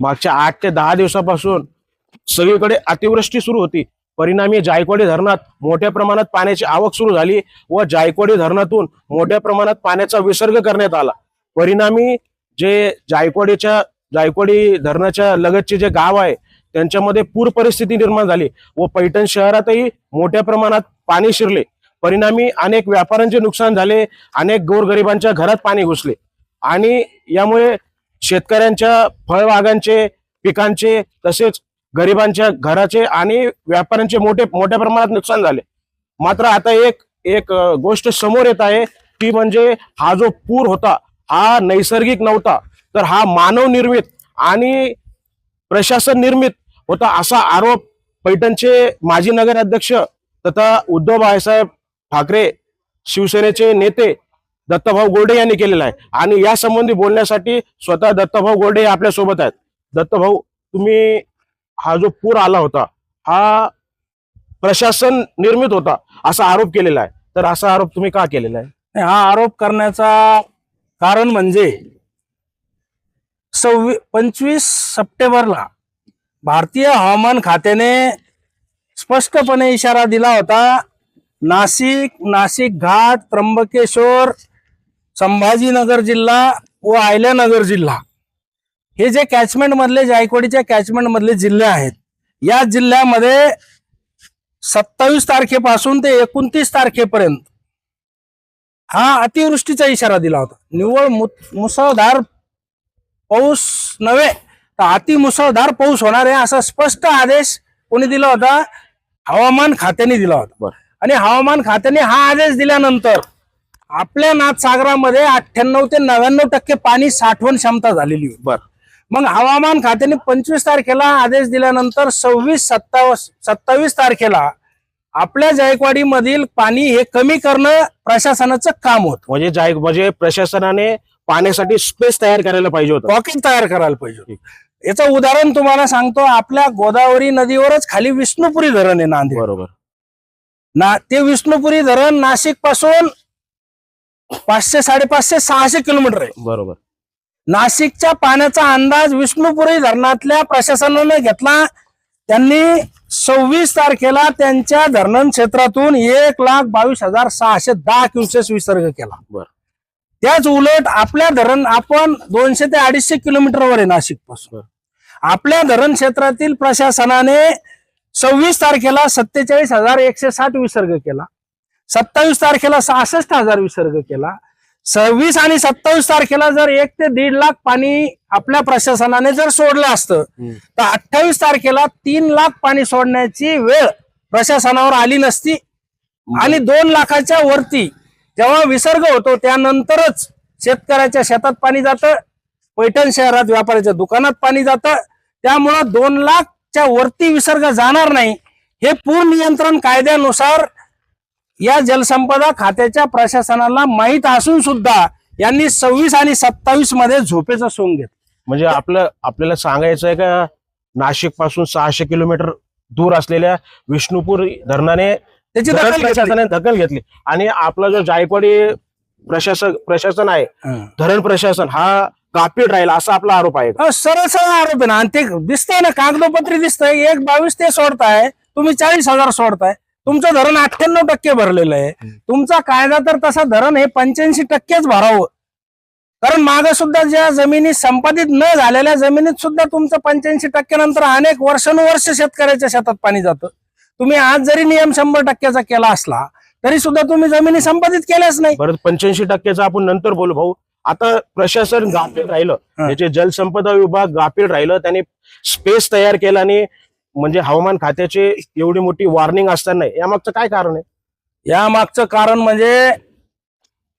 मागच्या आठ ते दहा दिवसापासून सगळीकडे अतिवृष्टी सुरू होती. परिणामी जायकवाडी धरणात मोठ्या प्रमाणात पाण्याची आवक सुरू झाली व जायकवाडी धरणातून मोठ्या प्रमाणात पाण्याचा विसर्ग करण्यात आला. परिणामी जे जायकवाडीच्या जायकवाडी धरणाच्या लगतचे जे गाव आहे त्यांच्यामध्ये पूर परिस्थिती निर्माण झाली व पैठण शहरातही मोठ्या प्रमाणात पाणी शिरले. परिणामी अनेक व्यापाऱ्यांचे नुकसान झाले अनेक गोरगरिबांच्या घरात पाणी घुसले आणि यामुळे शेतकऱ्यांच्या फळबागांचे पिकांचे तसेच गरिबांच्या घराचे आणि व्यापाऱ्यांचे मोठे मोठ्या प्रमाणात नुकसान झाले. मात्र आता एक एक गोष्ट समोर येत आहे ती म्हणजे हा जो पूर होता हा नैसर्गिक नव्हता तर हा मानव निर्मित आणि प्रशासन निर्मित होता असा आरोप पैठणचे माजी नगराध्यक्ष तथा उद्धव बाळासाहेब ठाकरे शिवसेनेचे नेते दत्तभाऊ गोडे यांनी केलेला आहे. आणि या संबंधी बोलण्यासाठी स्वतः दत्तभाऊ गोडे आपल्यासोबत आहेत. दत्तभाऊ तुम्ही हा जो पूर आला होता हा प्रशासन निर्मित होता असा आरोप केलेला आहे. तर असा आरोप तुम्ही का केलेला आहे? हा आरोप करण्याचा कारण म्हणजे सव्वी पंचवीस सप्टेंबरला भारतीय हवामान खात्याने स्पष्टपणे इशारा दिला होता नाशिक नाशिक घाट त्र्यंबकेश्वर संभाजीनगर जिल्हा व अहिल्यानगर जिल्हा. हे जे कॅचमेंट मधले जायकवाडीच्या कॅचमेंट मधले जिल्हे आहेत या जिल्ह्यामध्ये सत्तावीस तारखेपासून ते एकोणतीस तारखेपर्यंत हा अतिवृष्टीचा इशारा दिला होता. निव्वळ मुसळधार पाऊस नव्हे तर अति मुसळधार पाऊस होणार आहे असा स्पष्ट आदेश कोणी दिला होता? हवामान खात्याने दिला होता. आणि हवामान खात्याने हा आदेश दिल्यानंतर आपल्या नाथसागरामध्ये अठ्ठ्याण्णव ते नव्याण्णव टक्के पाणी साठवण क्षमता झालेली होती. बर. मग हवामान खात्याने पंचवीस तारखेला आदेश दिल्यानंतर सव्वीस सत्तावीस सत्तावीस तारखेला आपल्या जायकवाडी मधील पाणी हे कमी करणं प्रशासनाचं काम होत. म्हणजे जाय म्हणजे प्रशासनाने पाण्यासाठी स्पेस तयार करायला पाहिजे होतं. पॉकेट तयार करायला पाहिजे याचं उदाहरण तुम्हाला सांगतो आपल्या गोदावरी नदीवरच खाली विष्णुपुरी धरण आहे नांदेड. बरोबर. ना ते विष्णुपुरी धरण नाशिकपासून पाचशे साडेपाचशे सहाशे किलोमीटर आहे. बरोबर. नाशिकच्या पाण्याचा अंदाज विष्णुपुरी धरणातल्या प्रशासनाने घेतला. त्यांनी सव्वीस तारखेला त्यांच्या धरण क्षेत्रातून एक लाख बावीस हजार सहाशे दहा क्युसेस विसर्ग केला. बर. त्याच उलट आपल्या धरण आपण दोनशे ते अडीचशे किलोमीटरवर आहे नाशिकपासून. आपल्या धरण क्षेत्रातील प्रशासनाने सव्वीस तारखेला सत्तेचाळीस हजार एकशे साठ विसर्ग केला. सत्तावीस तारखेला सहासष्ट हजार विसर्ग केला. सव्वीस आणि सत्तावीस तारखेला जर एक ते दीड लाख पाणी आपल्या प्रशासनाने जर सोडलं असतं. तर अठ्ठावीस तारखेला तीन लाख पाणी सोडण्याची वेळ प्रशासनावर आली नसती. आणि दोन लाखाच्या वरती जेव्हा विसर्ग होतो त्यानंतरच शेतकऱ्याच्या शेतात पाणी जातं पैठण शहरात व्यापाऱ्याच्या दुकानात पाणी जातं. त्यामुळं दोन लाखच्या वरती विसर्ग जाणार नाही. हे पूर नियंत्रण कायद्यानुसार या जलसंपदा खात्याच्या प्रशासनाला माहीत असून सुद्धा यांनी सव्वीस आणि सत्तावीसमध्ये झोपेचं सोंग घेतलं. म्हणजे आपलं आपल्याला सांगायचं आहे का नाशिकपासून सहाशे किलोमीटर दूर असलेल्या विष्णुपूर धरणाने त्याची दखल. प्रशासनाने दखल घेतली. आणि आपला जो जायकवाडी प्रशासन प्रशासन आहे. धरण प्रशासन हा गाफील राहील असा आपला आरोप आहे सरळ सरळ आरोप आहे ना. आणि ते दिसतंय ना कागदोपत्री दिसतंय. एक बावीस ते सोडताय. तुम्ही चाळीस हजार सोडताय. तुमचं धरण अठ्ठ्याण्णव टक्के भरलेलं आहे. तुमचा कायदा तर तसा धरण हे पंच्याऐंशी टक्केच भरावं. कारण मागे सुद्धा ज्या जमिनी संपादित न झालेल्या जमिनीत सुद्धा तुमचं पंच्याऐंशी टक्क्यानंतर अनेक वर्षानुवर्ष शेतकऱ्याच्या शेतात पाणी जातं. तुम्ही आज जरी नियम शंभर टक्क्याचा केला असला तरी सुद्धा तुम्ही जमिनी संपादित केल्याच नाही. परत पंच्याऐंशी टक्क्याचं आपण नंतर बोलू भाऊ. आता प्रशासन गाफील राहिलं. त्याचे जलसंपदा विभाग गाफील राहिलं त्यांनी स्पेस तयार केला आणि म्हणजे हवामान खात्याचे एवढी मोठी वॉर्निंग असताना यामागचं काय कारण आहे? या मागचं कारण म्हणजे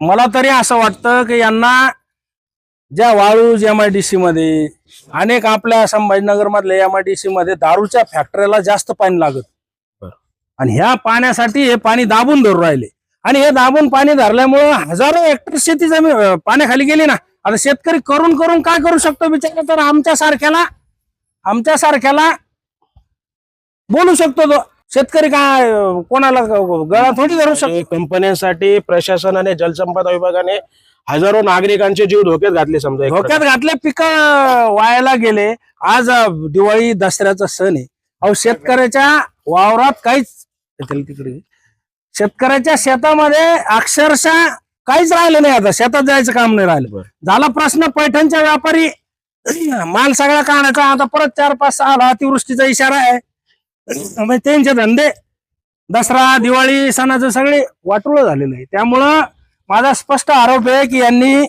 मला तरी असं वाटतं की यांना ज्या Waluj M I D C मध्ये अनेक आपल्या संभाजीनगर मधल्या एम आय डी सी मध्ये दारूच्या फॅक्टरीला जास्त पाणी लागत. आणि ह्या पाण्यासाठी हे पाणी दाबून धरून राहिले. आणि हे दाबून पाणी धरल्यामुळं हजारो हेक्टर शेती जमीन पाण्याखाली गेली ना. आता शेतकरी करून करून काय करू शकतो बिचारा? तर आमच्या सारख्याला आमच्या सारख्याला बोलू शकतो तो. शेतकरी काय कोणाला गळा थोडी धरू शकतो? कंपन्यांसाठी प्रशासनाने जलसंपदा विभागाने हजारो नागरिकांचे जीव धोक्यात घातले समजा एक धोक्यात घातले पिकं वायाला गेले. आज दिवाळी दसऱ्याचा सण आहे. अहो शेतकऱ्याच्या वावरात काहीच तिकडे शेतकऱ्याच्या शेतामध्ये अक्षरशः काहीच राहिलं नाही आता. शेतात जायचं काम नाही राहिलं. झाला प्रश्न पैठणच्या व्यापारी माल सगळा काढायचा. आता परत चार पाच सहा अतिवृष्टीचा इशारा आहे. म्हणजे त्यांचे धंदे दसरा दिवाळी सणाचं सगळे वाटोळ झालेलं आहे. त्यामुळं माझा स्पष्ट आरोप आहे की यांनी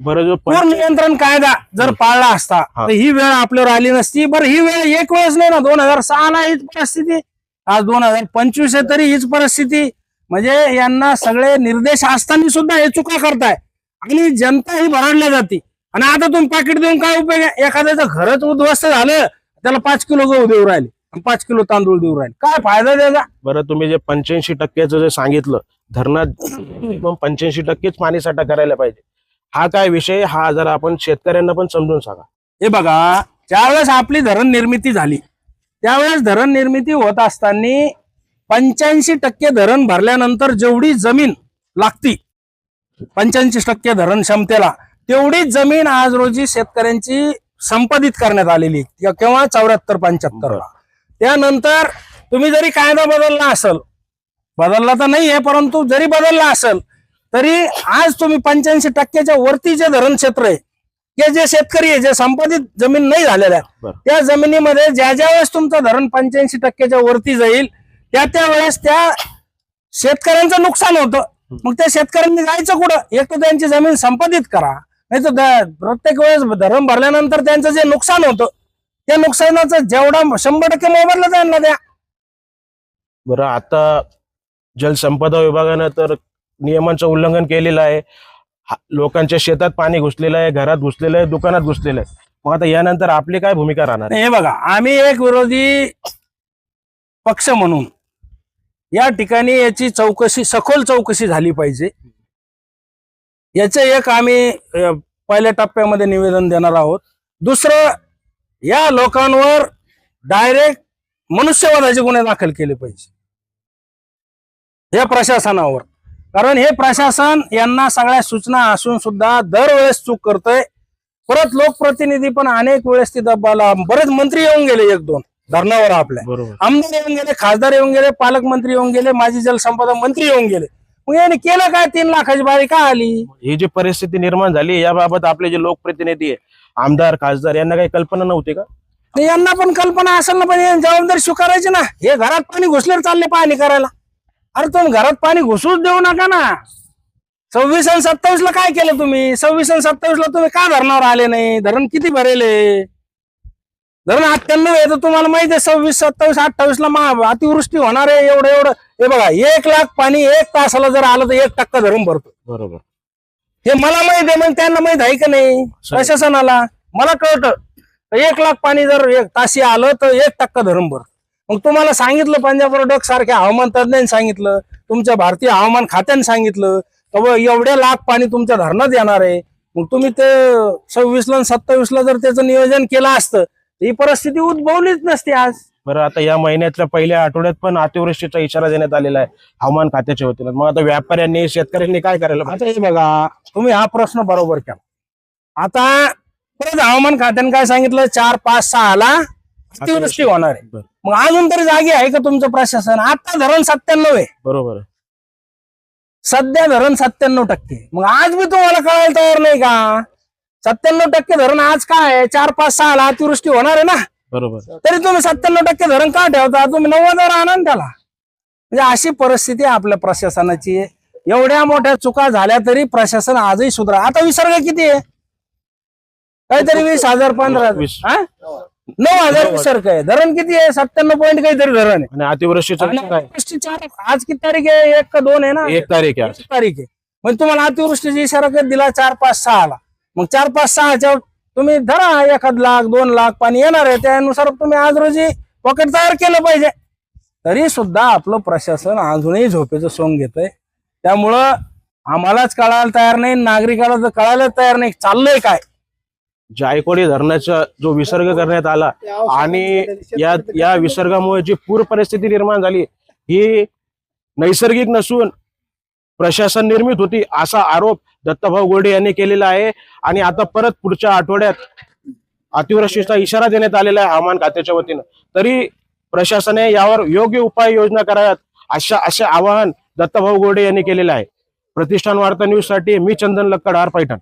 बरं जो पूर नियंत्रण कायदा जर पाळला असता. तर ही वेळ आपल्यावर आली नसती. बरं ही वेळ एक वेळेस नाही ना. दोन हजार सहाला हीच परिस्थिती. आज दोन हजार पंचवीस आहे तरी हीच परिस्थिती. म्हणजे यांना सगळे निर्देश असताना सुद्धा हे चुका करताय. आणि जनता ही भरडल्या जाते. आणि आता तुम्ही पाकिट देऊन काय उपयोग आहे? एखाद्याचं घरच उद्ध्वस्त झालं त्याला पाच किलो गहू देऊ राहिले. आणि पाच किलो तांदूळ देऊ राहिले. काय फायदा त्याचा? बरं तुम्ही जे पंच्याऐंशी टक्क्याचं जे सांगितलं धरणात पंच्याऐंशी टक्केच पाणीसाठा करायला पाहिजे. हा काय विषय? हा जरा आपण शेतकऱ्यांना पण समजून सांगा. हे बघा ज्यावेळेस आपली धरण निर्मिती झाली त्यावेळेस धरण निर्मिती होत असताना पंच्याऐंशी टक्के धरण भरल्यानंतर जेवढी जमीन लागती पंच्याऐंशी टक्के धरण क्षमतेला तेवढीच जमीन आज रोजी शेतकऱ्यांची संपादित करण्यात आलेली. किंवा- किंवा चौऱ्याहत्तर पंच्याहत्तर ला त्यानंतर तुम्ही जरी कायदा बदलला असेल बदलला तर नाही आहे परंतु जरी बदलला असेल तरी आज तुम्ही पंच्याऐंशी टक्क्याच्या वरती जे धरण क्षेत्र आहे हे जे शेतकरी आहे जे संपादित जमीन नाही झालेल्या. त्या जमिनीमध्ये ज्या ज्या वेळेस तुमचं धरण पंच्याऐंशी टक्क्याच्या वरती जाईल त्या त्या वेळेस त्या शेतकऱ्यांचं नुकसान होतं. मग त्या शेतकऱ्यांनी जायचं कुठं? एक तर त्यांची जमीन संपादित करा नाही तर प्रत्येक वेळेस धरण भरल्यानंतर त्यांचं जे नुकसान होतं त्या नुकसानाचं जेवढा शंभर टक्के मोबदला त्यांना द्या. बरं आता जलसंपदा विभागानं तर नियमांचं उल्लंघन केलेलं आहे. हा- लोकांच्या शेतात पाणी घुसलेलं आहे घरात घुसलेलं आहे दुकानात घुसलेलं आहे. मग आता यानंतर आपली काय भूमिका राहणार? आहे? हे बघा आम्ही एक विरोधी पक्ष म्हणून या ठिकाणी याची चौकशी सखोल चौकशी झाली पाहिजे. याचे एक आम्ही अ, पहिल्या टप्प्यामध्ये निवेदन देणार आहोत. दुसरं या लोकांवर डायरेक्ट मनुष्यवधाचे गुन्हे दाखल केले पाहिजे. या प्रशासनावर. कारण हे प्रशासन यांना सगळ्या सूचना असून सुद्धा दरवेळेस चूक करतंय. परत लोकप्रतिनिधी पण अनेक वेळेस ती दबाला. बरेच मंत्री येऊन गेले एक दोन. धरणावर आपल्या. बरोबर. आमदार येऊन गेले खासदार येऊन गेले पालकमंत्री येऊन गेले माजी जलसंपदा मंत्री येऊन गेले. मग यांनी केलं काय? तीन लाखाची बारी का आली? ही जी परिस्थिती निर्माण झाली याबाबत आपले जे लोकप्रतिनिधी आहे आमदार खासदार यांना काही कल्पना नव्हती का? यांना पण कल्पना असेल ना पण यांनी जबाबदारी स्वीकारायची ना. हे घरात पाणी घुसल्यावर चालले पाणी करायला. अरे तुम्ही घरात पाणी घुसूच देऊ नका ना. सव्वीस आणि सत्तावीस ला काय केलं तुम्ही? सव्वीस आणि सत्तावीस ला तुम्ही का धरणावर आले नाही? धरण किती भरेले धरण अठ्ठ्याण्णव आहे तर तुम्हाला माहिती आहे सव्वीस सत्तावीस अठ्ठावीस ला मा- अतिवृष्टी होणार आहे एवढं एवढं. हे बघा एक लाख पाणी एक तासाला जर आलं तर एक टक्का धरण भरतो. बरोबर. हे मला माहीत आहे मग त्यांना माहीत आहे का नाही? प्रशासनाला. मला कळतं. एक लाख पाणी जर एक ताशी आलं तर एक टक्का धरण भर. मग तुम्हाला सांगितलं पंजाब प्रोडक्ट सारख्या हवामान तज्ञांनी सांगितलं तुमच्या भारतीय हवामान खात्याने सांगितलं तर एवढ्या लाख पाणी तुमच्या धरणात येणार आहे. मग तुम्ही ते सव्वीस ला सत्तावीस ला जर त्याचं नियोजन केलं असतं ही परिस्थिती उद्भवलीच नसती आज. बरं आता या महिन्यातल्या पहिल्या आठवड्यात पण अतिवृष्टीचा इशारा देण्यात आलेला आहे हवामान खात्याच्या वतीनं. मग आता व्यापाऱ्यांनी शेतकऱ्यांनी काय करायला? आता हे बघा तुम्ही हा प्रश्न बरोबर केला. आता परत हवामान खात्याने काय सांगितलं? चार पाच सहाला अतिवृष्टी होणार आहे. मग अजून तरी जागी आहे का तुमचं प्रशासन? आता धरण सत्त्याण्णव आहे. बरोबर. सध्या धरण सत्त्याण्णव टक्के मग आज मी तुम्हाला कळायला तयार नाही का? सत्त्याण्णव टक्के धरण आज काय आहे? चार पाच सहाला अतिवृष्टी होणार आहे ना? बरोबर. तरी तुम्ही सत्त्याण्णव टक्के धरण का ठेवता? तुम्ही नव्वदवर आणा ना त्याला. म्हणजे अशी परिस्थिती आपल्या प्रशासनाची. आहे एवढ्या मोठ्या चुका झाल्या तरी प्रशासन आजही सुधरा. आता विसर्ग किती आहे? काहीतरी वीस हजार पंधरा. हा? नऊ हजार विसर्ग आहे. धरण किती आहे? सत्त्याण्णव पॉईंट काहीतरी धरण आहे. आणि अतिवृष्टीचं आणि काय? अतिवृष्टी चार आज किती तारीख आहे? एक का दोन आहे ना? एक तारीख आहे. आज. तारीख आहे. म्हणजे तुम्हाला अतिवृष्टीची इशारा कधी दिला? चार पाच सहाला. मग चार पाच सहाच्या तुम्ही धरा एखाद लाख दोन लाख पाणी येणार आहे त्यानुसार तुम्ही आज रोजी पॉकेट तयार केलं पाहिजे. तरी सुद्धा आपलं प्रशासन अजूनही झोपेचं सोंग घेत आहे त्यामुळं आम्हालाच कळायला तयार नाही नागरिकाला तर कळायला तयार नाही चाललंय काय? जायकवाडी धरणाचा जो विसर्ग करण्यात आला आणि या या विसर्गामुळे जी पूर परिस्थिती निर्माण झाली ही नैसर्गिक नसून प्रशासन निर्मित होती असा आरोप दत्तभाऊ गोडे यांनी केलेला आहे. आणि आता परत पुढच्या आठवड्यात अतिवृष्टीचा इशारा देण्यात आलेला आहे हवामान खात्याच्या वतीनं. तरी प्रशासनाने यावर योग्य उपाययोजना कराव्यात अशा असे आवाहन दत्तभाऊ गोडे यांनी केलेलं आहे. प्रतिष्ठान वार्ता न्यूजसाठी मी चंदन लक्कड आर पैठण